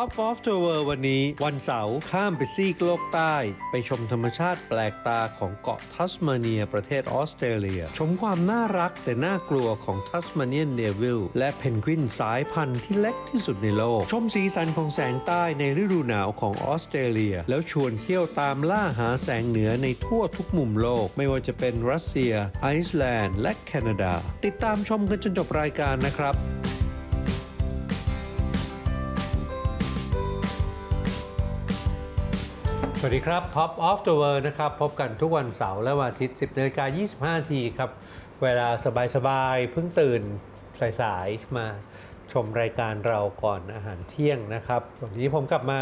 Top of the World วันนี้ วันเสาร์ข้ามไปซีกโลกใต้ ไปชมธรรมชาติแปลกตาของเกาะทัสมาเนียประเทศออสเตรเลีย ชมความน่ารักแต่น่ากลัวของทัสมาเนียนเนวิลและเพนกวินสายพันธุ์ที่เล็กที่สุดในโลก ชมสีสันของแสงใต้ในฤดูหนาวของออสเตรเลีย แล้วชวนเที่ยวตามล่าหาแสงเหนือในทั่วทุกมุมโลก ไม่ว่าจะเป็นรัสเซีย ไอซ์แลนด์ และแคนาดา ติดตามชมกันจนจบรายการนะครับ วัสดีครับ Top of the World นะครับ พบกันทุกวันเสาร์และวันอาทิตย์ 10นาฬิกา25นาทีครับ เวลาสบายๆ เพิ่งตื่นสายๆ มาชมรายการเราก่อนอาหารเที่ยงนะครับ วันนี้ผมกลับมา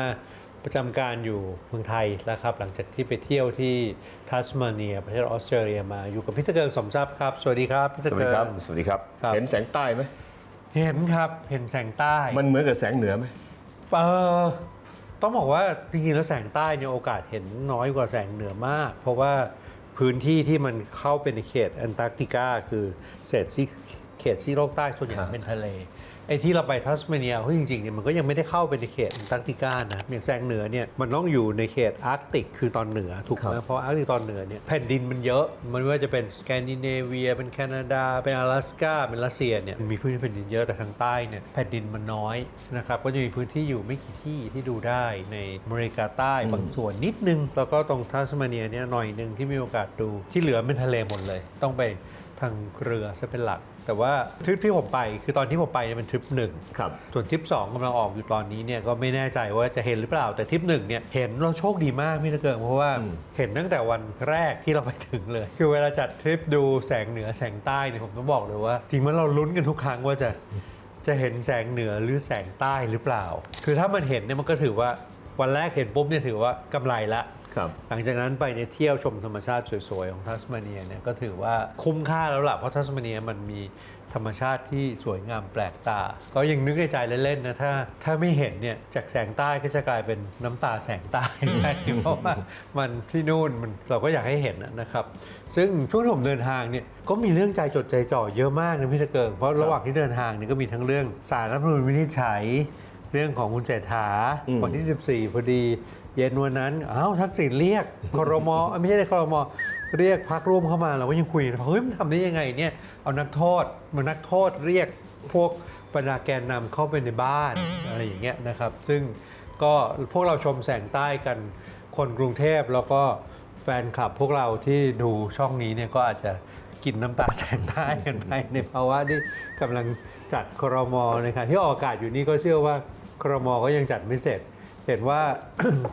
ประจำการอยู่เมืองไทยแล้วครับ หลังจากที่ไปเที่ยวที่ทัสมาเนีย ประเทศออสเตรเลียมาอยู่กับพี่ตะเกิงสมทรัพย์ครับ สวัสดีครับพี่สตะวัสเกิดีงครับ สวัสดีครับ ครับ เห็นแสงใต้ไหม เห็นครับเห็นแสงใต้มันเหมือนกับแสงเหนือไหม เออ ต้องบอกว่าจริงๆแล้วแสงใต้เนี่ยโอกาสเห็นน้อยกว่าแสงเหนือมาก เพราะว่าพื้นที่ที่มันเข้าเป็นในเขตแอนตาร์กติกาคือเศษซีกเขตซีกโลกใต้ส่วนใหญ่เป็นทะเล ไอ้ที่เราไปทัสเมเนียเฮ้ยจริงๆเนี่ยมันก็ยังไม่ได้เข้าไปในเขตแอนตาร์กติกานะอย่างแสงเหนือเนี่ยมันต้องอยู่ในเขตอาร์กติกคือตอนเหนือถูกไหมเพราะอาร์กติกตอนเหนือเนี่ยแผ่นดินมันเยอะมันไม่ว่าจะเป็นสแกนดิเนเวีย เป็นแคนาดา เป็น阿拉สกาเป็นรัสเซียเนี่ยมันมีพื้นที่แผ่นดินเยอะแต่ทางใต้เนี่ยแผ่นดินมันน้อยนะครับก็จะมีพื้นที่อยู่ไม่กี่ที่ที่ดูได้ในอเมริกาใต้บางส่วนนิดนึง แล้วก็ตรงทัสมาเนียเนี่ยหน่อยนึงที่มีโอกาสดูที่เหลือเป็นทะเลหมดเลย ต้องไป ทางเรือซะเป็นหลัก แต่ว่าทริปที่ผมไปคือตอนที่ผมไปเนี่ยเป็นทริปหนึ่งครับส่วนทริป2กำลังออกอยู่ตอนนี้เนี่ยก็ไม่แน่ใจว่าจะเห็นหรือเปล่าแต่ทริปหนึ่งเนี่ยเห็นเราโชคดีมากพี่ตะเกิงเพราะว่าเห็นตั้งแต่วันแรกที่เราไปถึงเลย คือเวลาจัดทริปดูแสงเหนือแสงใต้เนี่ยผมต้องบอกเลยว่าจริงๆเราลุ้นกันทุกครั้งว่าจะจะเห็นแสงเหนือหรือแสงใต้หรือเปล่า คือถ้ามันเห็นเนี่ยมันก็ถือว่าวันแรกเห็นปุ๊บเนี่ยถือว่ากำไรละครับ หลังจากนั้นไปเนี่ยเที่ยวชมธรรมชาติสวยๆ ของทัสมาเนียเนี่ยก็ถือว่าคุ้มค่าแล้วล่ะเพราะทัสมาเนียมันมีธรรมชาติที่สวยงามแปลกตา ก็ยังนึกในใจเล่นๆนะถ้าถ้าไม่เห็นเนี่ยจากแสงใต้ก็จะกลายเป็นน้ำตาแสงใต้ได้เพราะว่ามันที่นู่นมันเราก็อยากให้เห็นนะครับ ซึ่งช่วงที่ผมเดินทางเนี่ยก็มีเรื่องใจจดใจจ่อเยอะมากนะพี่ตะเกิงเพราะระหว่างที่เดินทางเนี่ยก็มีทั้งเรื่องสารรัฐธรรมนูญวินิจฉัย เรื่องของคุณเศรษฐาอืมวันที่ 14 พอดี เย็นวันนั้นอ้าวทักษิณเรียกครมเอ้ยไม่ใช่ครมเรียกพักร่วมเข้ามาเราก็ยังคุยกันเฮ้ยมันทำได้ยังไงเนี่ยเอานักโทษมานักโทษเรียกพวกบรรดาแกนนำเข้าไปในบ้านอะไรอย่างเงี้ยนะครับ ซึ่งก็พวกเราชมแสงใต้กันคนกรุงเทพแล้วก็แฟนคลับพวกเราที่ดูช่องนี้เนี่ยก็อาจจะกินน้ำตาแสงใต้กันไปในภาวะที่กำลังจัดครมในขณะที่ออกอากาศอยู่นี่ก็เชื่อว่า ครมก็ยังจัดไม่เสร็จ เห็นว่า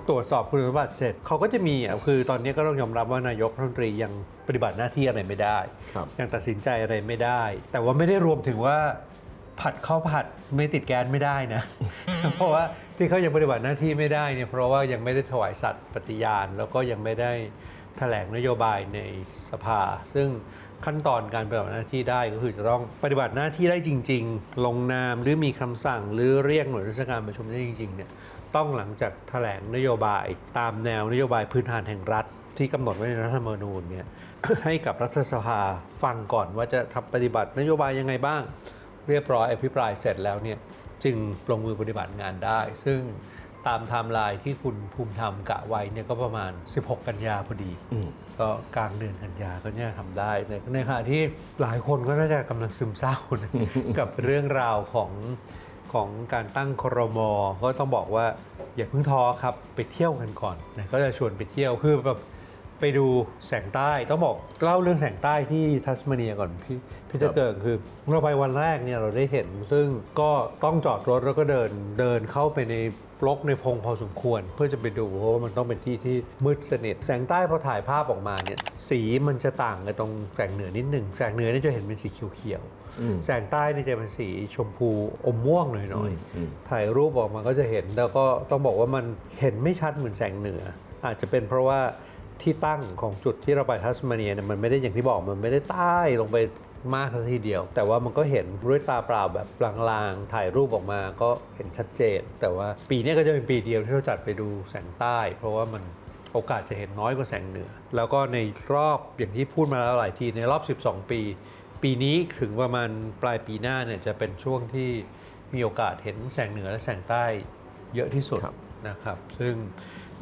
ตรวจสอบคุณสมบัติเสร็จเขาก็จะมีอะคือตอนนี้ก็ต้องยอมรับว่านายกรัฐมนตรียังปฏิบัติหน้าที่อะไรไม่ได้ครับ ยังตัดสินใจอะไรไม่ได้ แต่ว่าไม่ได้รวมถึงว่า ผัดข้าวผัดไม่ติดแก๊สไม่ได้นะ เพราะว่าที่เขายังปฏิบัติหน้าที่ไม่ได้เนี่ยเพราะว่ายังไม่ได้ถวายสัตย์ปฏิญาณ แล้วก็ยังไม่ได้แถลงนโยบายในสภา ซึ่ง ขั้นตอนการปฏิบัติหน้าที่ได้ก็คือจะต้องปฏิบัติหน้าที่ได้จริง ๆ ลงนามหรือมีคำสั่งหรือเรียกหน่วยราชการประชุมได้จริงๆเนี่ยต้องหลังจากแถลงนโยบายตามแนวนโยบายพื้นฐานแห่งรัฐ ที่กำหนดไว้ในรัฐธรรมนูญเนี่ยให้กับรัฐสภาฟังก่อนว่าจะทำปฏิบัตินโยบายยังไงบ้าง เรียบร้อยอภิปรายเสร็จแล้วเนี่ยจึงลงมือปฏิบัติงานได้ ซึ่งตามไทม์ไลน์ที่คุณภูมิธรรมกะไว้เนี่ยก็ประมาณ 16 กันยาพอดีอ ก็กลางเดือนกันยาก็เนี่ยทำได้ในในขณะที่หลายคนก็น่าจะกำลังซึมเศร้านะกับเรื่องราวของของการตั้งครมก็ต้องบอกว่าอย่าเพิ่งท้อครับไปเที่ยวกันก่อนนะก็จะชวนไปเที่ยวคือแบบ ไปดูแสงใต้ต้องบอกเล่าเรื่องแสงใต้ที่ทัสมาเนียก่อนพี่พี่จะเกิดคือเราไปวันแรกเนี่ยเราได้เห็น ซึ่งก็ต้องจอดรถแล้วก็เดินเดินเข้าไปในรกในพงพอสมควร เพื่อจะไปดูเพราะว่ามันต้องเป็นที่ที่มืดสนิทแสงใต้พอถ่ายภาพออกมาเนี่ยสีมันจะต่างกับตรงแสงเหนือนิดหนึ่งแสงเหนือนี่จะเห็นเป็นสีเขียวๆอืมแสงใต้นี่จะเป็นสีชมพูอมม่วงหน่อยอืมๆถ่ายรูปออกมาก็จะเห็นแล้วก็ต้องบอกว่ามันเห็นไม่ชัดเหมือนแสงเหนือ อาจจะเป็นเพราะว่า ที่ตั้งของจุดที่เราไปทัสมาเนียเนี่ยมันไม่ได้อย่างที่บอกมันไม่ได้ใต้ลงไปมากทีเดียว แต่ว่ามันก็เห็นด้วยตาเปล่าแบบลางๆ ถ่ายรูปออกมาก็เห็นชัดเจน แต่ว่าปีเนี้ยก็จะเป็นปีเดียวที่เราจัดไปดูแสงใต้ เพราะว่ามันโอกาสจะเห็นน้อยกว่าแสงเหนือ แล้วก็ในรอบอย่างที่พูดมาแล้วหลายทีในรอบ 12 ปี ปีนี้ถึงประมาณปลายปีหน้าเนี่ยจะเป็นช่วงที่มีโอกาสเห็นแสงเหนือและแสงใต้เยอะที่สุดครับนะครับ ซึ่ง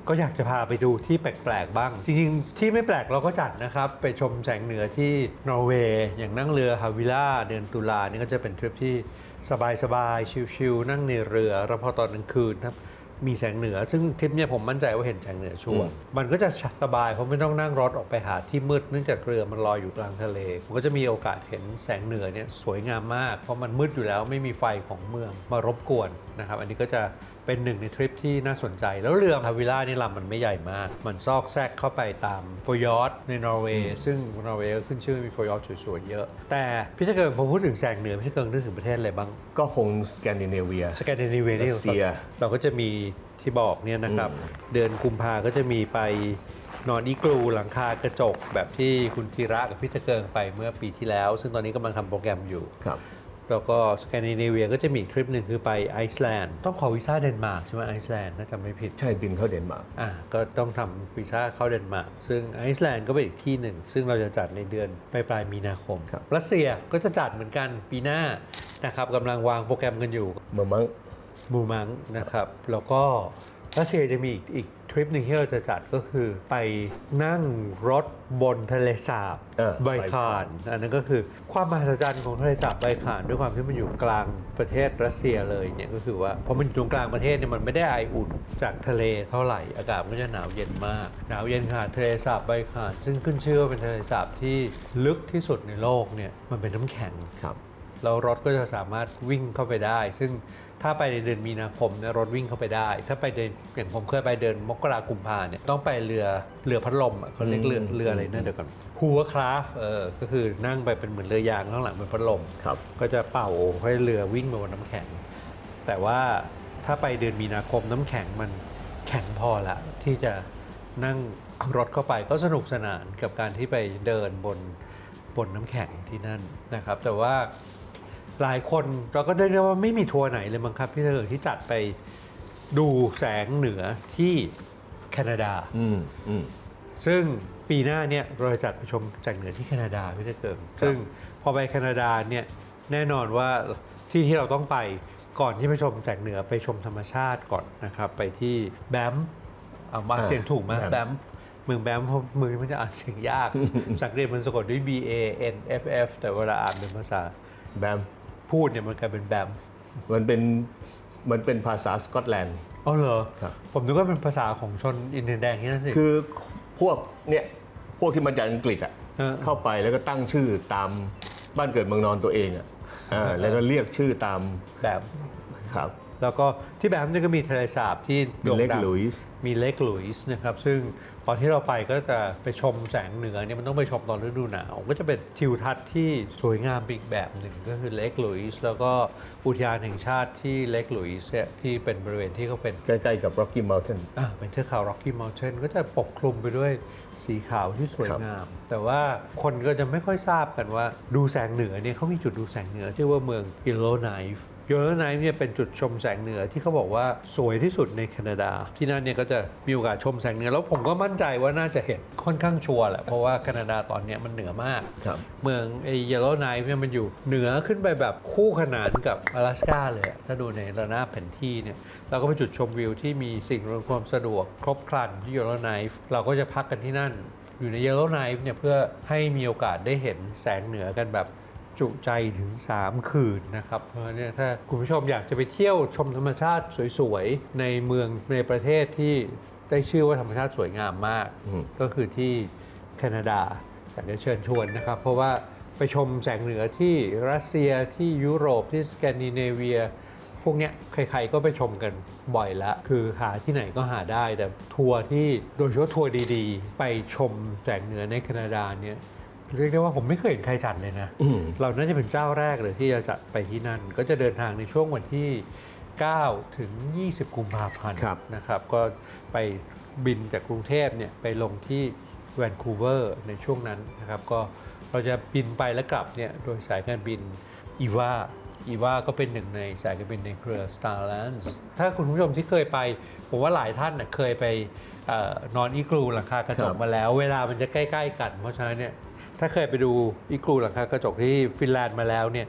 ก็อยากจะพาไปดูที่แปลกๆบ้าง จริงๆ ที่ไม่แปลกเราก็จัดนะครับ ไปชมแสงเหนือที่นอร์เวย์อย่างนั่งเรือฮาวิล่าเดือนตุลานี่ก็จะเป็นทริปที่สบายๆชิลๆนั่งในเรือแล้วพอตอนกลางคืนครับมีแสงเหนือ ซึ่งทริปนี้ผมมั่นใจว่าเห็นแสงเหนือชัวร์มันก็จะสบายเพราะไม่ต้องนั่งรถออกไปหาที่มืดเนื่องจากเรือมันลอยอยู่กลางทะเลมันก็จะมีโอกาสเห็นแสงเหนือเนี่ยสวยงามมาก เพราะมันมืดอยู่แล้วไม่มีไฟของเมืองมารบกวนนะครับ อันนี้ก็จะ เป็นหนึ่งในทริปที่น่าสนใจ แล้วเรือฮาวิล่านี่ลำมันไม่ใหญ่มาก มันซอกแซกเข้าไปตามฟยอร์ดในนอร์เวย์ซึ่งนอร์เวย์ก็ขึ้นชื่อมีฟยอร์ดสวยๆเยอะ แต่พี่จะเกิดผมพูดถึงแสงเหนือพี่จะเกิดนึกถึงประเทศอะไรบ้างก็คงสแกนดิเนเวียสแกนดิเนเวียนี่รัสเซียเราก็จะมีที่บอกเนี่ยนะครับเดือนกุมภาก็จะมีไปนอนอีกลูหลังคากระจกแบบที่คุณธีระกับพี่ตะเกิงไปเมื่อปีที่แล้ว ซึ่งตอนนี้กำลังทำโปรแกรมอยู่ครับ แล้วก็สแกนดิเนเวียก็จะมีอีกทริปหนึ่งคือไปไอซ์แลนด์ต้องขอวีซ่าเดนมาร์กใช่ไหมไอซ์แลนด์ถ้าจำไม่ผิด ใช่บินเข้าเดนมาร์กอะก็ต้องทำวีซ่าเข้าเดนมาร์กซึ่งไอซ์แลนด์ก็เป็นอีกที่หนึ่ง ซึ่งเราจะจัดในเดือนปลายปลายๆมีนาคมครับ รัสเซียก็จะจัดเหมือนกันปีหน้านะครับกำลังวางโปรแกรมกันอยู่ เมื่อมั้งมูมังนะครับ แล้วก็ รัสเซียจะมีอีกอีกทริปหนึ่งที่เราจะจัดก็คือไปนั่งรถบนทะเลสาบเออไบคาไบคานนอันนั้นก็คือความมหัศจรรย์ของทะเลสาบไบคานด้วยความที่มันอยู่กลางประเทศรัสเซียเลยเนี่ยก็คือว่าพอมันอยู่ตรงกลางประเทศเนี่ยมันไม่ได้ไออุ่นจากทะเลเท่าไหร่อากาศมันก็จะหนาวเย็นมาก หนาวเย็นขนาดทะเลสาบไบคานซึ่งขึ้นชื่อว่าเป็นทะเลสาบที่ลึกที่สุดในโลกเนี่ยมันเป็นน้ำแข็งครับแล้วรถก็จะสามารถวิ่งเข้าไปได้ ซึ่ง ถ้าไปในเดือนมีนาคมเนี่ยรถวิ่งเข้าไปได้ ถ้าไปเดินอย่างผมเคยไปเดินมกรากุมภาเนี่ยต้องไปเรือเรือพัดลมอะเขาเรียกเรืออืมเรืออะไรนะเดี๋ยวก่อนฮูวคราฟเออก็คือนั่งไปเป็นเหมือนเรือยางข้างหลังเป็นพัดลม ครับ ก็จะเป่าให้เรือวิ่งไปบนน้ำแข็ง แต่ว่าถ้าไปเดือนมีนาคมน้ำแข็งมันแข็งพอละที่จะนั่งรถเข้าไปก็สนุกสนานกับการที่ไปเดินบนบนน้ำแข็งที่นั่นนะครับ แต่ว่า หลายคนเราก็ได้เรียกว่าไม่มีทัวร์ไหนเลยมั้งครับพี่เถิงที่จัดไปดูแสงเหนือที่แคนาดา อืมอืม ซึ่งปีหน้าเนี่ยเราจะจัดไปชมแสงเหนือที่แคนาดาพี่เถิงซึ่งพอไปแคนาดาเนี่ยแน่นอนว่าที่ที่เราต้องไปก่อนที่ไปชมแสงเหนือไปชมธรรมชาติก่อนนะครับไปที่แบมป์เอามาอ่าเสียงถูกไหมแบมป์แบมป์เมืองแบมป์เพราะมือมันจะอ่านเสียงยากสังเกตมันสะกดด้วย B A N F F แต่เวลาอ่านเป็นภาษาแบม พูดเนี่ยมันกลายเป็นแบมป์มันเป็นมันเป็นภาษาสกอตแลนด์อ๋อเหรอครับผมนึกว่าเป็นภาษาของชนอินเดียนแดงที่นั่นสิคือพวกเนี่ยพวกที่มาจากอังกฤษอะเออเข้าไปแล้วก็ตั้งชื่อตามบ้านเกิดเมืองนอนตัวเองอะอ่าแล้วก็เรียกชื่อตามแบบครับ แล้วก็ที่แบมป์เนี่ยก็มีทะเลสาบที่โด่งเล็กดังหลุยส์ มีเลกหลุยส์นะครับซึ่งตอนที่เราไปก็จะไปชมแสงเหนือเนี่ยมันต้องไปชมตอนฤดูหนาว ก็จะเป็นทิวทัศน์ที่สวยงามอีกแบบหนึ่งก็คือเลกหลุยส์แล้วก็อุทยานแห่งชาติที่เลกหลุยส์เนี่ยที่เป็นบริเวณที่เขาเป็นใกล้ๆกับ Rocky Mountain อ่าเป็นเทือกเขา Rocky Mountain ก็จะปกคลุมไปด้วยสีขาวที่สวยงาม แต่ว่าคนก็จะไม่ค่อยทราบกันว่าดูแสงเหนือเนี่ยเขามีจุดดูแสงเหนือที่ว่าเมือง Yellowknife Yellowknife เนี่ยเป็นจุดชมแสงเหนือที่เขาบอกว่าสวยที่สุดในแคนาดา ที่นั่นเนี่ยก็จะมีโอกาสชมแสงเหนือ แล้วผมก็มั่นใจว่าน่าจะเห็นค่อนข้างชัวร์แหละเพราะว่าแคนาดาตอนเนี้ยมันเหนือมาก ครับ เมืองไอ้ Yellowknife เนี่ยมันอยู่เหนือขึ้นไปแบบคู่ขนานกับ阿拉斯กาเลยอะถ้าดูในระนาบแผนที่เนี่ยเราก็ไปจุดชมวิวที่มีสิ่งอำนวยความสะดวกครบครันที่ Yellowknife เราก็จะพักกันที่นั่น อยู่ใน Yellowknife เนี่ยเพื่อให้มีโอกาสได้เห็นแสงเหนือกันแบบ จุใจถึง 3 คืนนะครับเพราะฉะนั้นเนี่ยถ้าคุณผู้ชมอยากจะไปเที่ยวชมธรรมชาติสวยๆ ในเมืองในประเทศที่ได้ชื่อว่าธรรมชาติสวยงามมากอืมก็คือที่แคนาดาอยากจะเชิญชวนนะครับ เพราะว่าไปชมแสงเหนือที่รัสเซียที่ยุโรปที่สแกนดิเนเวีย พวกเนี้ยใครๆก็ไปชมกันบ่อยละ คือหาที่ไหนก็หาได้แต่ทัวร์ที่โดยเฉพาะทัวร์ดีๆ ไปชมแสงเหนือในแคนาดาเนี่ย เรียกได้ว่าผมไม่เคยเห็นใครจัดเลยนะอืมเราน่าจะเป็นเจ้าแรกเลยที่จะจัดไปที่นั่น ก็จะเดินทางในช่วงวันที่ 9 ถึง 20 กุมภาพันธ์ครับนะครับ ก็ไปบินจากกรุงเทพเนี่ยไปลงที่แวนคูเวอร์ในช่วงนั้นนะครับก็เราจะบินไปและกลับเนี่ยโดยสายการบินอีวาอีวาก็เป็นหนึ่งในสายการบินในเครือ Starlines ถ้าคุณผู้ชมที่เคยไป ผมว่าหลายท่านน่ะเคยไปเออนอนอีกรูหลังคากระจคกรับมาแล้ว เวลามันจะใกล้ ๆ กัน เพราะฉะนั้นเนี่ย ถ้าเคยไปดูอีกรูหลังคากระจกที่ฟินแลนด์มาแล้วเนี่ย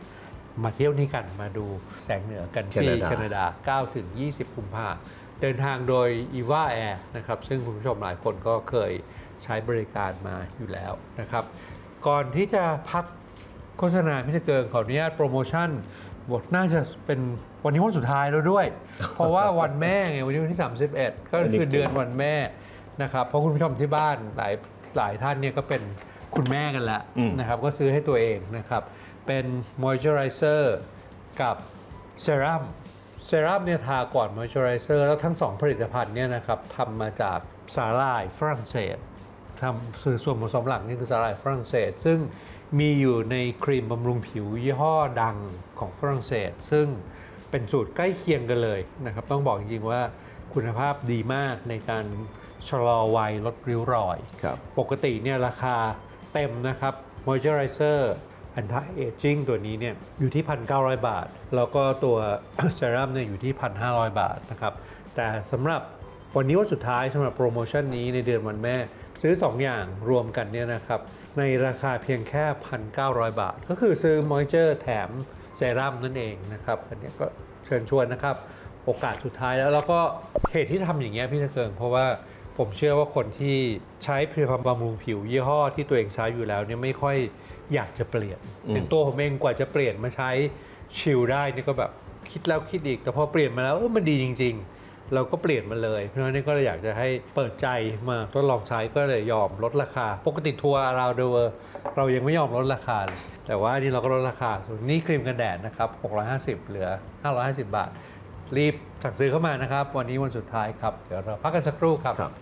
มาเที่ยวนี่กันมาดูแสงเหนือกันที่แคนาดาแคนาดา 9 ถึง 20กุมภาเดินทางโดย e v a Air นะครับ ซึ่งคุณผู้ชมหลายคนก็เคยใช้บริการมาอยู่แล้วนะครับ ก่อนที่จะพักโฆษณาพิธีเกิงขออนุญาตโปรโมชั่นบทน่าจะเป็นวันนี้วันสุดท้ายแล้วด้วย เพราะว่าวันแม่ไงวันนี้วันที่ 31 ก็คือเดือนวันแม่นะครับ เพราะคุณผู้ชมที่บ้านหลายหลายท่านเนี่ยก็เป็น คุณแม่กันแล้วอืมนะครับก็ซื้อให้ตัวเองนะครับเป็นมอยเจอไรเซอร์กับเซรั่มเซรั่มเนี่ยทาก่อนมอยเจอไรเซอร์แล้วทั้งสองผลิตภัณฑ์เนี่ยนะครับทำมาจากสาหร่ายฝรั่งเศสทำคือส่วนผสมหลักนี่คือสาหร่ายฝรั่งเศส ซึ่งมีอยู่ในครีมบำรุงผิวยี่ห้อดังของฝรั่งเศส ซึ่งเป็นสูตรใกล้เคียงกันเลยนะครับ ต้องบอกจริงๆว่าคุณภาพดีมากในการชะลอวัยลดริ้วรอยครับปกติเนี่ยราคา เต็มนะครับ Moisturizer Anti Aging ตัวนี้เนี่ยอยู่ที่ 1,900 บาท แล้วก็ตัวเซรั่มเนี่ยอยู่ที่ 1,500 บาทนะครับ แต่สำหรับวันนี้วันสุดท้ายสำหรับโปรโมชั่นนี้ในเดือนวันแม่ซื้อ 2 อย่างรวมกันเนี่ยนะครับในราคาเพียงแค่ 1,900 บาท ก็คือซื้อ Moisture แถมเซรั่มนั่นเองนะครับอันนี้ก็เชิญชวนนะครับ โอกาสสุดท้ายแล้วแล้วก็เหตุที่ทำอย่างเงี้ยพี่ตะเกิงเพราะว่า ผมเชื่อว่าคนที่ใช้ผลิตภัณฑ์บำรุงผิว ยี่ห้อที่ตัวเองใช้อยู่แล้วเนี่ยไม่ค่อยอยากจะเปลี่ยนอย่างตัวผมเองกว่าจะเปลี่ยนมาใช้ชิลได้นี่ก็แบบคิดแล้วคิดอีก แต่พอเปลี่ยนมาแล้วเออมันดีจริง ๆ เราก็เปลี่ยนมาเลย เพราะฉะนั้นนี่ก็เลยอยากจะให้เปิดใจมาทดลองใช้ก็เลยยอมลดราคา ปกติทัวร์ราวเดอร์เรายังไม่ยอมลดราคาเลยแต่ว่านี่เราก็ลดราคาส่วนนี้ครีมกันแดดนะครับ 650 เหลือ 550 บาท รีบสั่งซื้อเข้ามานะครับ วันนี้วันสุดท้ายครับ เดี๋ยวเราพักกันสักครู่ครับครับ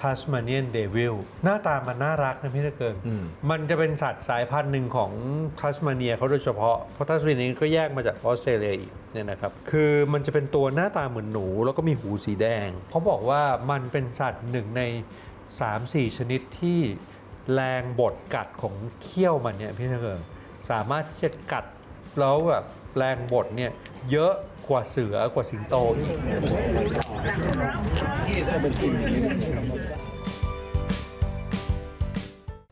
ทัสมาเนียนเดวิลหน้าตามันน่ารักนะพี่ตะเกิงอืม มันจะเป็นสัตว์สายพันธุ์หนึ่งของทัสมาเนียเขาโดยเฉพาะ เพราะทัสมาเนียก็แยกมาจากออสเตรเลียอีกเนี่ยนะครับ คือมันจะเป็นตัวหน้าตาเหมือนหนู แล้วก็มีหูสีแดง เขาบอกว่ามันเป็นสัตว์หนึ่งใน 3-4 ชนิดที่แรงบดกัดของเขี้ยวมันเนี่ยพี่ตะเกิงสามารถที่จะกัดแล้วแบบแรงบดเนี่ยเยอะ กว่าเสือกว่าสิงโตอีก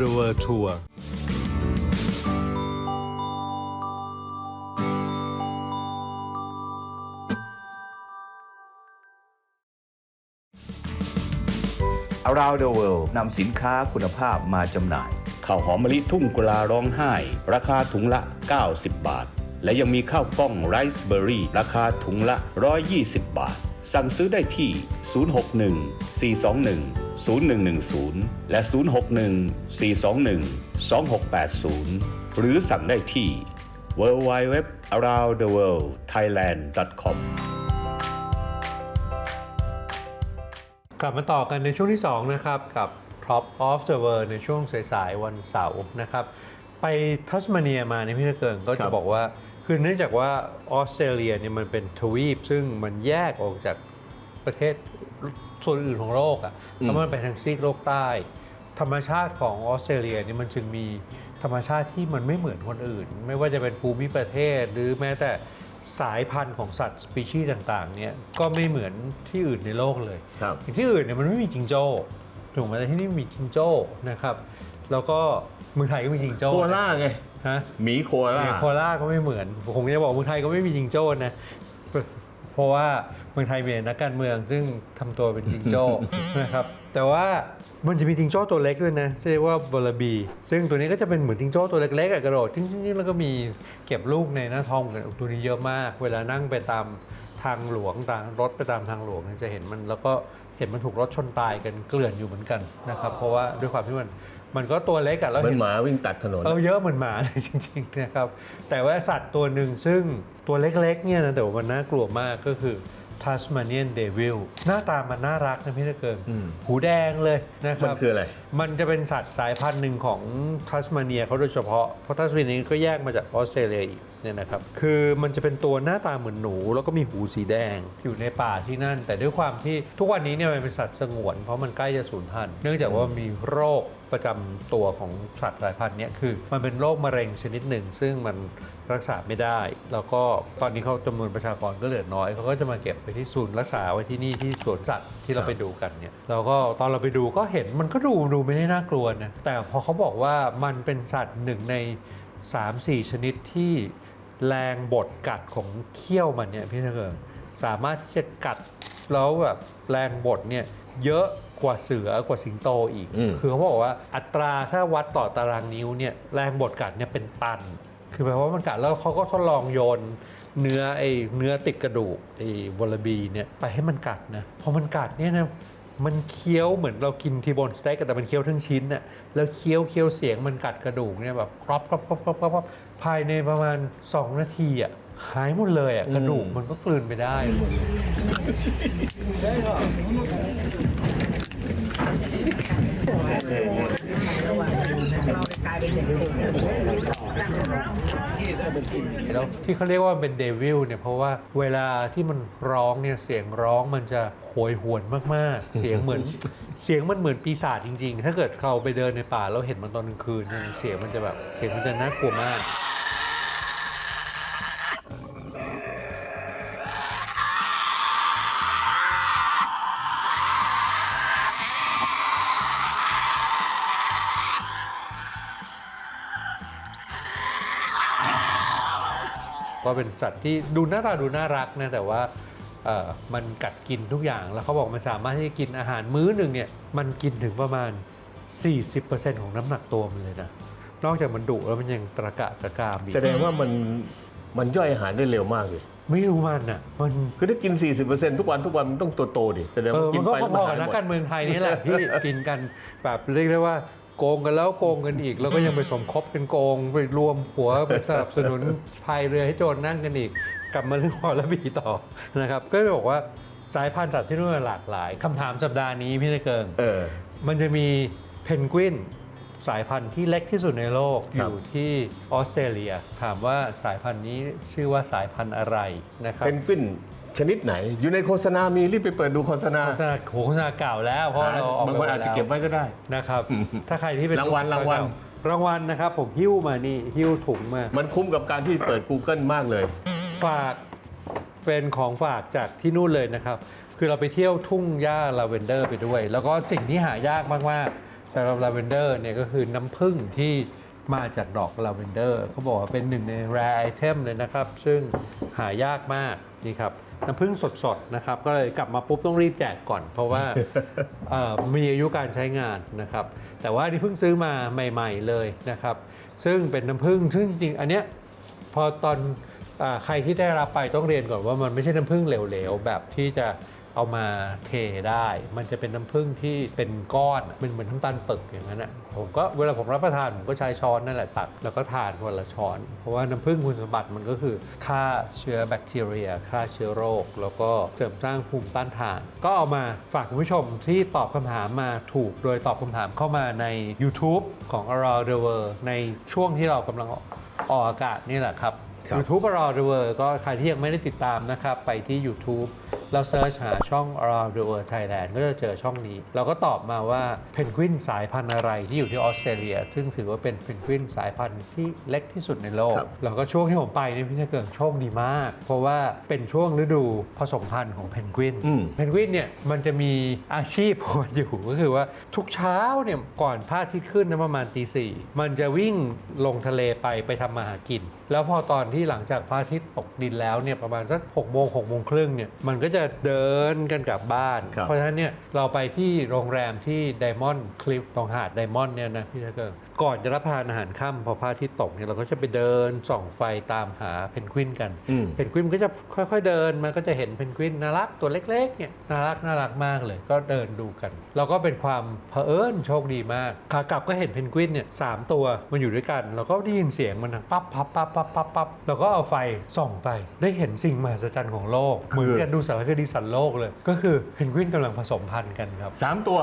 the world tour อารา the World นำสินค้าคุณภาพมาจำหน่าย ข้าวหอมมะลิทุ่งกุลาร้องไห้ ราคาถุงละ 90 บาท และยังมีข้าวกล้องไรซ์เบอร์รี่ราคาถุงละ 120 บาท สั่งซื้อได้ที่ 061 421 0110 และ 061 421 2680 หรือสั่งได้ที่ www aroundtheworldthailand.com กลับมาต่อกันในช่วงที่ 2 นะครับ กับ Top of the World ในช่วงสายๆวันเสาร์นะครับ ไปทัสมาเนียมาในยพี่ตะเกิงก็ครัจะบบอกว่าคือเนื่องจากว่าออสเตรเลียเนี่ยมันเป็นทวีป ซึ่งมันแยกออกจาก ประเทศส่วนอื่นของโลกอะ่ะแล้วมันไปทางซีกโลกใต้ ธรรมชาติของออสเตรเลียเนี่ยมันจึงมีธรรมชาติที่มันไม่เหมือนคนอื่น ไม่ว่าจะเป็นภูมิประเทศ หรือแม้แต่สายพันธุ์ของสัตว์สปีชีส์ต่างๆเนี่ยก็ไม่เหมือนที่อื่นในโลกเลยครับอย่างที่อื่นเนี่ยมันไม่มีจิงโจ้ถูกไหมแต่ที่นี่มีจิงโจ้นะครับ แล้วก็เมืองไทยก็มีจิงโจ้โคอาล่าไงฮะหมีโคอาล่าโคราชก็ไม่เหมือน ผมจะบอกเมืองไทยก็ไม่มีจิงโจ้นะเพ ราะว่าเมืองไทยมีนักการเมือง ซึ่งทำตัวเป็นจิงโจ้นะครับแต่ว่ามันจะมีจิงโจ้ตัวเล็กด้วยนะเรียกว่าบลบี ซึ่งตัวนี้ก็จะเป็นเหมือนจิงโจ้ตัวเล็กๆอะกระโดดทิ้งๆแล้วก็มีเก็บลูกในหน้าท้องกันตัวนี้เยอะมาก เวลานั่งไปตามทางหลวงตามรถไปตามทางหลวงเนี่ยจะเห็นมันแล้วก็เห็นมันถูกรถชนตายกันเกลื่อนอยู่เหมือนกันนะครับเพราะว่าด้วยความที่มัน มันก็ตัวเล็กอะแล้วเหมือนเห็นหมาวิ่งตัดถนน เออเยอะเหมือนหมาเลย จริงๆนะครับ แต่ว่าสัตว์ตัวหนึ่งซึ่งตัวเล็กๆเนี่ยนะแต่ว่ามันน่ากลัวมากก็คือทัสมาเนียนเดวิลหน้าตามันน่ารักนะพี่ตะเกิงอืม หูแดงเลยนะครับมันคืออะไร มันจะเป็นสัตว์สายพันธุ์หนึ่งของทัสมาเนียเขาโดยเฉพาะ เพราะทัสมาเนียก็แยกมาจากออสเตรเลียอีก เนี่ยนะครับคือมันจะเป็นตัวหน้าตาเหมือนหนู แล้วก็มีหูสีแดงอยู่ในป่าที่นั่น แต่ด้วยความที่ทุกวันนี้เนี่ยมันเป็นสัตว์สงวน เพราะมันใกล้จะสูญพันธุ์เนื่องจากว่ามีโรคประจำตัวของสัตว์สายพันธุ์เนี้คือ มันเป็นโรคมะเร็งชนิดหนึ่ง ซึ่งมันรักษาไม่ได้ แล้วก็ตอนนี้เขาจำนวนประชากรก็เหลือน้อยเขาก็จะมาเก็บไปที่ศูนย์รักษาไว้ที่นี่ที่สวนสัตว์ที่เราไปดูกันเนี่ยแล้วก็ตอนเราไปดูก็เห็นมันก็ดูดูไม่ได้น่ากลัวนะแต่พอเขาบอกว่ามันเป็นสัตว์หนึ่งใน 3-4 ชนิดที่แรงบดกัดของเขี้ยวมันเนี่ยพี่เกิดสามารถที่จะกัดแล้วแบบแรงบดเนี่ยเยอะกว่าเสือกว่าสิงโตอีก อืม คือเขาบอกว่าอัตราถ้าวัดต่อตารางนิ้วเนี่ยแรงบดกัดเนี่ยเป็นตัน คือหมายความว่ามันกัดแล้วเขาก็ทดลองโยนเนื้อไอ้เนื้อติดกระดูกไอ้วอลลบีเนี่ยไปให้มันกัดนะพอมันกัดเนี่ยนะ มันเคี้ยวเหมือนเรากินทีโบนสเต็กแต่มันเคี้ยวทั้งชิ้นน่ะแล้วเคี้ยวเคี้ยวเสียงมันกัดกระดูกเนี่ยแบบครอบครอบครอบครอบครอบภายในประมาณ 2 นาทีอะหายหมดเลยอะกระดูกมันก็กลืนไปได้หมดเลย แล้วที่เขาเรียกว่าเป็นเดวิลเนี่ยเพราะว่าเวลาที่มันร้องเนี่ยเสียงร้องมันจะโหยหวนมากๆ เสียงเหมือนเสียงมันเหมือนปีศาจจริง ๆ ถ้าเกิดเราไปเดินในป่าแล้วเห็นมันตอนกลางคืนเนี่ยเสียงมันจะแบบเสียงมันจะน่ากลัวมาก ก็เป็นสัตว์ที่ดูหน้าตาดูน่ารักนะแต่ว่าเอ่อมันกัดกินทุกอย่าง แล้วเขาบอกมันสามารถที่จะกินอาหารมื้อหนึ่งเนี่ยมันกินถึงประมาณ 40%ของน้ำหนักตัวมันเลยนะนอกจากมันดุแล้วมันยังตระกะตระกามอีกแสดงว่ามันมันย่อยอาหารได้เร็วมากเลยไม่รู้มันอะมันคือถ้ากิน 40%ทุกวันทุกวันมันต้องตัวโตดิแสดงเอว่าอกิมันนก็ไปพแล้วมันอๆหากับยนัหกมดการเมืองไทยนี่แหละพี่กินกันแบบเรียกได้ว่า โกงกันแล้วโกงกันอีก แล้วก็ยังไปสมคบกันโกงไปรวมหัวไปสนับสนุนพายเรือให้โจรนั่งกันอีก กลับมาเรื่องฮอลลบีต่อนะครับ ก็จะบอกว่าสายพันธุ์สัตว์ที่นู่นหลากหลายคำถามสัปดาห์นี้พี่ตะเกิงเออ มันจะมีเพนกวินสายพันธุ์ที่เล็กที่สุดในโลกคอรับยู่ที่ออสเตรเลีย ถามว่าสายพันธุ์นี้ชื่อว่าสายพันธุ์อะไรนะครับเพนกวิน ชนิดไหน อยู่ในโฆษณามีรีบไปเปิดดูโฆษณาโฆษณาโฆษณาเก่าแล้วเพราะเราออกบางไปคนอาจจะเก็บไว้ก็ได้ นะครับ ถ้าใครที่เป็นรางวัลลูกรางวัล รางวัลนะครับ ผมหิ้วมานี่หิ้วถุงมา มันคุ้มกับการที่เปิด Google มากเลย ฝากเป็นของฝากจากที่นู่นเลยนะครับ คือเราไปเที่ยวทุ่งหญ้าลาเวนเดอร์ไปด้วย แล้วก็สิ่งที่หายากมากๆสำหรับลาเวนเดอร์เนี่ยก็คือน้ำผึ้งที่มาจากดอกลาเวนเดอร์เขาบอกว่าเป็นหนึ่งใน rare item เลยนะครับ ซึ่งหายากมากนี่ครับ น้ำผึ้งสดๆนะครับก็เลยกลับมาปุ๊บต้องรีบแจกก่อน เพราะว่าเอ่อมีอายุการใช้งานนะครับ แต่ว่านี่เพิ่งซื้อมาใหม่ ๆเลยนะครับ ซึ่งเป็นน้ำผึ้งซึ่งจริงๆอันเนี้ยพอตอนอาใครที่ได้รับไปต้องเรียนก่อนว่ามันไม่ใช่น้ำผึ้งเหลวๆแบบที่จะ เอามาเทได้ มันจะเป็นน้ำผึ้งที่เป็นก้อนเป็นเหมือนน้ำตาลปึกอย่างนั้นอะผมก็เวลาผมรับประทานผมก็ใช้ช้อนนั่นแหละตักแล้วก็ทานวันละช้อน เพราะว่าน้ำผึ้งคุณสมบัติมันก็คือฆ่าเชื้อแบคทีเรียฆ่าเชื้อโรค แล้วก็เสริมสร้างภูมิต้านทาน ก็เอามาฝากคุณผู้ชมที่ตอบคำถามมาถูก โดยตอบคำถามเข้ามาใน YouTube ของ Around the World ในช่วงที่เรากำลังออกอากาศนี่แหละครับ ครับ YouTube Around the World ก็ใครที่ยังไม่ได้ติดตามนะครับ ไปที่ YouTube แล้วเซิร์ชหาช่อง Around the World Thailand ก็จะเจอช่องนี้ เราก็ตอบมาว่าเพนกวินสายพันธุ์อะไรที่อยู่ที่ออสเตรเลีย ซึ่งถือว่าเป็นเพนกวินสายพันธุ์ที่เล็กที่สุดในโลก ครับแล้วก็ช่วงที่ผมไปนี่พี่จะเกิดโชคดีมาก เพราะว่าเป็นช่วงฤดูผสมพันธุ์ของเพนกวิน อืม เพนกวินเนี่ยมันจะมีอาชีพของมันอยู่ก็คือว่าทุกเช้าเนี่ยก่อนพระอาทิตย์ขึ้นนะประมาณตีสี่มันจะวิ่งลงทะเลไปไปทำมาหากิน แล้วพอตอนที่หลังจากพระอาทิตย์ตกดินแล้วเนี่ยประมาณสักหกโมงหกโมงครึ่งเนี่ยมันก็จะเดินกันกลับบ้าน ครับ เพราะฉะนั้นเนี่ยเราไปที่โรงแรมที่ไดมอนด์คลิฟตรงหาดไดมอนด์เนี่ยนะพี่ชักเกิง ก่อนจะรับประทานอาหารค่ำพอพระอาทิตย์ตกเนี่ยเราก็จะไปเดินส่องไฟตามหาเพนกวินกัน อืม เพนกวินมันก็จะค่อยๆเดินมันก็จะเห็นเพนกวินน่ารักตัวเล็กๆเนี่ยน่ารักน่ารักมากเลย ก็เดินดูกันแล้วก็เป็นความเผอิญโชคดีมากขากลับก็เห็นเพนกวินเนี่ยสามตัวมันอยู่ด้วยกันแล้วก็ได้ยินเสียงมันดังปั๊บปั๊บปั๊บปั๊บปั๊บปั๊บแล้วก็เอาไฟส่องไปได้เห็นสิ่งมหัศจรรย์ของโลกเหมือนกันดูสารคดีสัตว์โลกเลย ก็คือเพนกวินกำลังผสมพันธุ์กันครับ สามตัว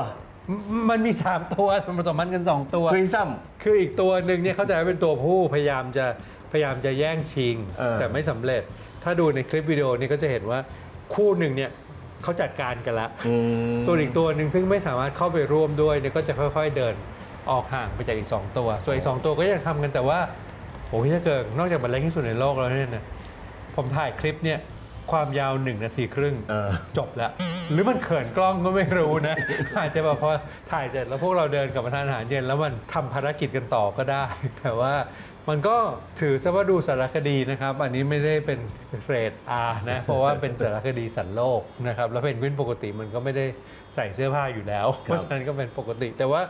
มมันมี 3 ตัวมันผสมพันธุ์กัน 2 ตัว ทรีซัม คืออีกตัวหนึ่งเนี่ยเข้าใจว่าเป็นตัวผู้พยายามจะพยายามจะแย่งชิง เออ แต่ไม่สำเร็จ ถ้าดูในคลิปวิดีโอนี่ก็จะเห็นว่าคู่หนึ่งเนี่ยเขาจัดการกันละส่วนอีกตัวหนึ่งซึ่งไม่สามารถเข้าไปร่วมด้วยเนี่ยก็จะค่อยๆเดินออกห่างไปจากอีก 2 ตัว ส่วนอีก 2 ตัวก็ยังทำกันแต่ว่าโอ้ยถ้าเกิดนอกจากมันเล็กที่สุดในโลกแล้วเนี่ยนะผมถ่ายคลิปเนี่ย ความยาว1นาทีครึ่งเออ จบแล้ว หรือมันเขินกล้องก็ไม่รู้นะ อาจจะแบบพอถ่ายเสร็จแล้วพวกเราเดินกลับมาทานอาหารเย็นแล้วมันทำภารกิจกันต่อก็ได้ แต่ว่ามันก็ถือซะว่าดูสารคดีนะครับ อันนี้ไม่ได้เป็นเกรด R นะ เพราะว่าเป็นสารคดีสัตว์โลกนะครับ แล้วเพนกวินปกติมันก็ไม่ได้ใส่เสื้อผ้าอยู่แล้ว เพราะฉะนั้นก็เป็นปกติ แต่ว่า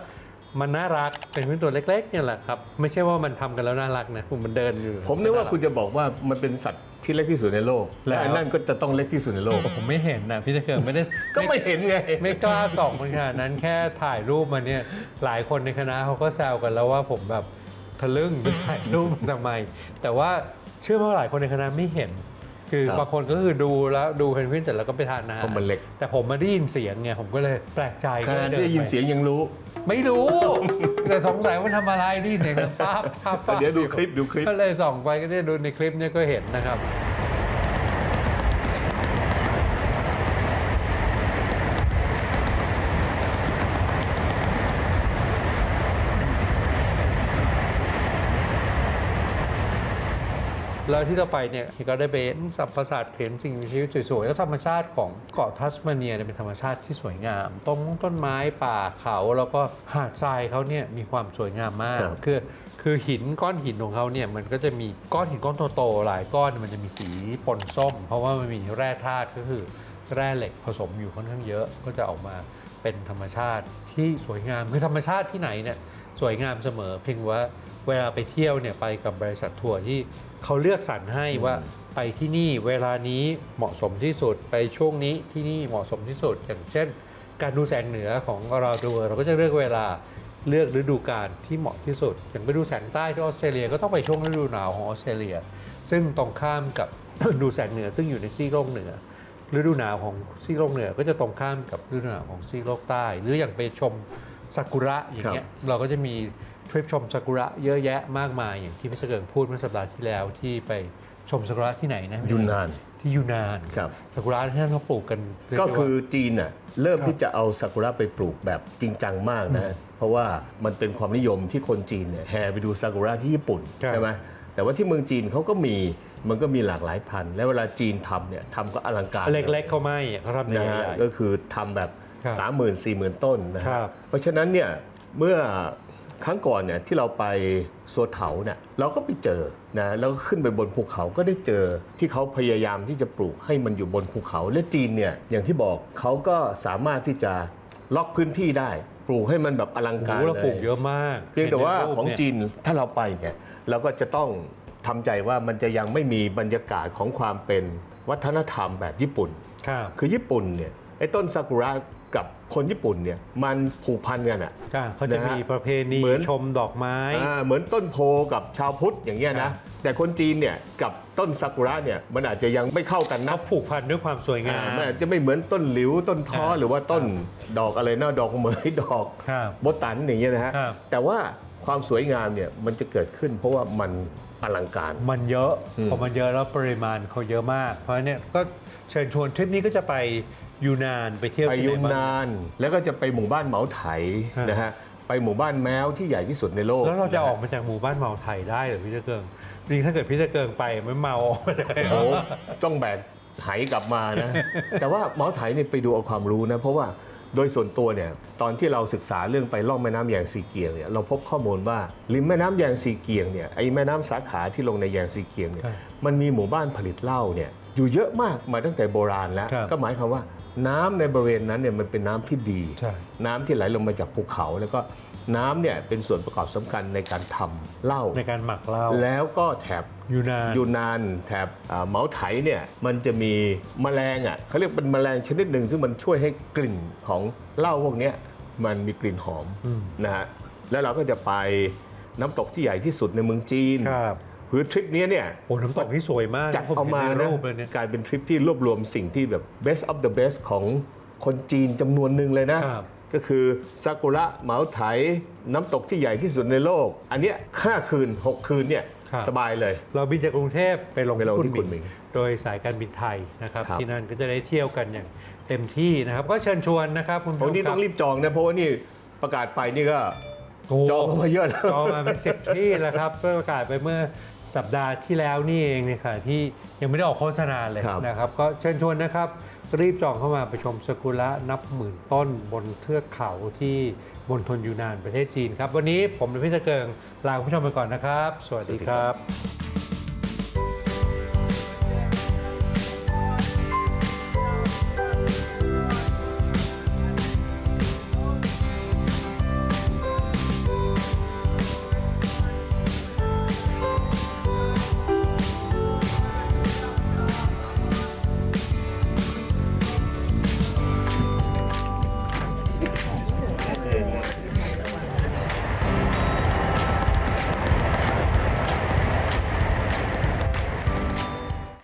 มันน่ารักเป็นเพนกวินตัวเล็กๆเนี่ยแหละครับ ไม่ใช่ว่ามันทำกันแล้วน่ารักนะมันเดินอยู่ ผมนึกว่าคุณจะบอกว่ามันเป็นสัตว์ที่เล็กที่สุดในโลก แล้และวอันนั่นก็จะต้องเล็กที่สุดในโลก ผมไม่เห็นนะพี่ตะเกิงไม่ได้ก็ไม่เห็นไง ไม่กล้าส่องมันขนาดนั้นแค่ถ่ายรูปมาเนี่ยหลายคนในคณะเขาก็แซวกันแล้วว่าผมแบบทะลึ่งไปถ่ายรูปมันทำไมแต่ว่าเชื่อไหมว่าหลายคนในคณะไม่เห็น คือครับบางคนก็คือดูแล้วดูเพนกวินเสร็จแล้วก็ไปทานอาหารเพราะมันเล็ก แต่ผมมาได้ยินเสียงไงผมก็เลยแปลกใจขก็เลนาดเดินได้ยินไปเสียงยังรู้ ไม่รู้ แต่สงสัยว่าทำอะไรนี่เสียงป้าบป้าบป้าบเดี๋ยวดูคลิปดูคลิป ก็เลยส่องไปก็ได้ดูในคลิปเนี่ยก็เห็นนะครับ แล้วที่เราไปเนี่ยก็ได้ไปเห็นสัมปสัตว์เห็นสิ่งมีชีวิตสวยๆ แล้วธรรมชาติของเกาะทัสมาเนียเนี่ยเป็นธรรมชาติที่สวยงามต้นมงต้นไม้ป่าเขาแล้วก็หาดทรายเขาเนี่ยมีความสวยงามมากครับคือคือหินก้อนหินของเขาเนี่ยมันก็จะมีก้อนหินก้อนโตๆหลายก้อนมันจะมีสีปนส้ม เพราะว่ามันมีแร่ธาตุก็คือแร่เหล็กผสมอยู่ค่อนข้างเยอะก็จะออกมาเป็นธรรมชาติที่สวยงามคือธรรมชาติที่ไหนเนี่ย สวยงามเสมอ เพียงว่าเวลาไปเที่ยวเนี่ยไปกับบริษัททัวร์ที่เขาเลือกสรรให้ว่าไปที่นี่เวลานี้เหมาะสมที่สุดไปช่วงนี้ที่นี่เหมาะสมที่สุด อย่างเช่น การดูแสงเหนือของเราดูเราก็จะเลือกเวลาเลือกฤดูกาลที่เหมาะที่สุด อย่างไปดูแสงใต้ที่ออสเตรเลียก็ต้องไปช่วงฤดูหนาวของออสเตรเลีย ซึ่งตรงข้ามกับดูแสงเหนือซึ่งอยู่ในซีกโลกเหนือฤดูหนาวของซีกโลกเหนือก็จะตรงข้ามกับฤดูหนาวของซีกโลกใต้ หรืออย่างไปชม ซากุระอย่างเงี้ยเราก็จะมีทริปชมซากุระเยอะแยะมากมายอย่างที่พี่เฉลิมพูดเมื่อสัปดาห์ที่แล้วที่ไปชมซากุระที่ไหนนะยูนนานที่ยูนานครับซากุระที่นั่นเขาปลูกกันเรียก็ได้ว่าคือจีนน่ะเริ่มที่จะเอาซากุระไปปลูกแบบจริงจังมากนะเพราะว่ามันเป็นความนิยมที่คนจีนเนี่ยแห่ไปดูซากุระที่ญี่ปุ่นครับใช่ไหมแต่ว่าที่เมืองจีนเขาก็มีมันก็มีหลากหลายพันธุ์และเวลาจีนทำเนี่ยทำก็อลังการ เล็กๆเขาไม่เขาทำนะใหฮะญ่ก็คือทำแบบ ครับ3 0 0 0 0 0 4 0 0 0 0ต้นนะฮะครับเพราะฉะนั้นเนี่ยเมื่อครั้งก่อนเนี่ยที่เราไปสัวเถาเนี่ยเราก็ไปเจอนะแล้วก็ขึ้นไปบนภูเขาก็ได้เจอที่เขาพยายามที่จะปลูกให้มันอยู่บนภูเขา และจีนเนี่ยอย่างที่บอกเขาก็สามารถที่จะล็อกพื้นที่ได้ปลูกให้มันแบบอลังๆการโอ้โหเราปลูกเลยเยอะมาก เพียงแต่ว่าห็นในรูปของเยจีนถ้าเราไปเนี่ยเราก็จะต้องทำใจว่ามันจะยังไม่มีบรรยากาศของความเป็นวัฒนธรรมแบบญี่ปุ่นครับคือญี่ปุ่นเนี่ยไอ้ต้นซากุระกับ คนญี่ปุ่นเนี่ยมันผูกพันกันอะค่ะเขาจะนะฮะมีประเพณีเหมือนชมดอกไม้อ่าเหมือนต้นโพกับชาวพุทธอย่างเงี้ยครันะบแต่คนจีนเนี่ยกับต้นซากุระเนี่ยมันอาจจะยังไม่เข้ากันนะเขาผูกพันด้วยความสวยงาอ่ามมันอาจจะไม่เหมือนต้นหลิวต้นท้อครับหรือว่าต้นดอกอะไรนะดอกเหมยดอกครับโบตันอย่างเงี้ยนะฮะครับแต่ว่าความสวยงามเนี่ยมันจะเกิดขึ้น เพราะว่ามันอลังการ มันเยอะอืมพอมันเยอะแล้วปริมาณเขาเยอะมาก เพราะฉะนั้นเนี่ยก็เชิญชวนทริปนี้ก็จะไป ยูนานไปเที่ยวไปที่ยูไหนบ้างนานแล้วก็จะไปหมู่บ้านเหมาไถฮะ นะฮะไปหมู่บ้านแมวที่ใหญ่ที่สุดในโลกแล้วเราจะนฮออกมาจากหมู่บ้านเมาไทยได้เหรือพี่เจ้าเกิงจริงถ้าเกิดพี่เจ้าเกิงไปไม่เมาออกมาเลยโอ้ต้องแบกไถกลับมานะ แต่ว่าเมาส์ไถเนี่ยไปดูเอาความรู้นะ เพราะว่าโดยส่วนตัวเนี่ยตอนที่เราศึกษาเรื่องไปล่องแม่น้ำแยงซีเกียงเนี่ยเราพบข้อมูลว่าริมแม่น้ำแยงซีเกียงเนี่ยไอ้แม่น้ำสาขาที่ลงในแยงซีเกียงเนี่ยครับมันมีหมู่บ้านผลิตเหล้าเนี่ยอยู่เยอะมากมาตั้งแต่โบราณแล้ว ครับ ก็หมายความว่า น้ำในบริเวณนั้นเนี่ยมันเป็นน้ำที่ดีใช่น้ำที่ไหลลงมาจากภูเขา แล้วก็น้ำเนี่ยเป็นส่วนประกอบสำคัญในการทำเหล้าในการหมักเหล้าแล้วก็แถบยูนานยูนานแถบอ่าเหมาไถเนี่ยมันจะมีแมลงอะเขาเรียกเป็นแมลงชนิดหนึ่งซึ่งมันช่วยให้กลิ่นของเหล้าพวกเนี้ยมันมีกลิ่นหอมอืมนะฮะแล้วเราก็จะไปน้ำตกที่ใหญ่ที่สุดในเมืองจีน ครับคือทริปเนี้ยเนี่ยโอ้น้ำตกนี่สวยมากจัดผเอามาห็นในนะรูปเลยเนี่ยกลายเป็นทริปที่รวบรวมสิ่งที่แบบ best of the best ของคนจีนจำนวนหนึ่งเลยนะครับก็ก็คือซากุระเหมาไถ น้ำตกที่ใหญ่ที่สุดในโลก อันเนี้ย5คืน 6 คืนเนี่ยครับสบายเลย เราบินจากกรุงเทพไปลงไปลงที่ที่คุคุณณหมิมิงงโดยสายการบินไทยนะครับครับที่นั่นก็จะได้เที่ยวกันอย่างเต็มที่นะครับ ก็เชิญชวนนะครับคุณผู้ชโอ้มนี่คต้รัอบงรีบจองนะเพราะว่านี่ประกาศไปนี่ก็โอ้จองเข้ามาเยอะแล้วจองมาเป็นสิบที่แล้วครับเพื่อประกาศไปเมื่อ สัปดาห์ที่แล้วนี่เองเนี่ยค่ะที่ยังไม่ได้ออกโฆษณาเลยครับนะครับ ก็เชิญชวนนะครับ รีบจองเข้ามาไปชมสกุระนับหมื่นต้นบนเทือกเขาที่มณฑลยูนานประเทศจีนครับ วันนี้ผมและพี่ตะเกิงลาคุณผู้ชมไปก่อนนะครับ สวัสดีครับ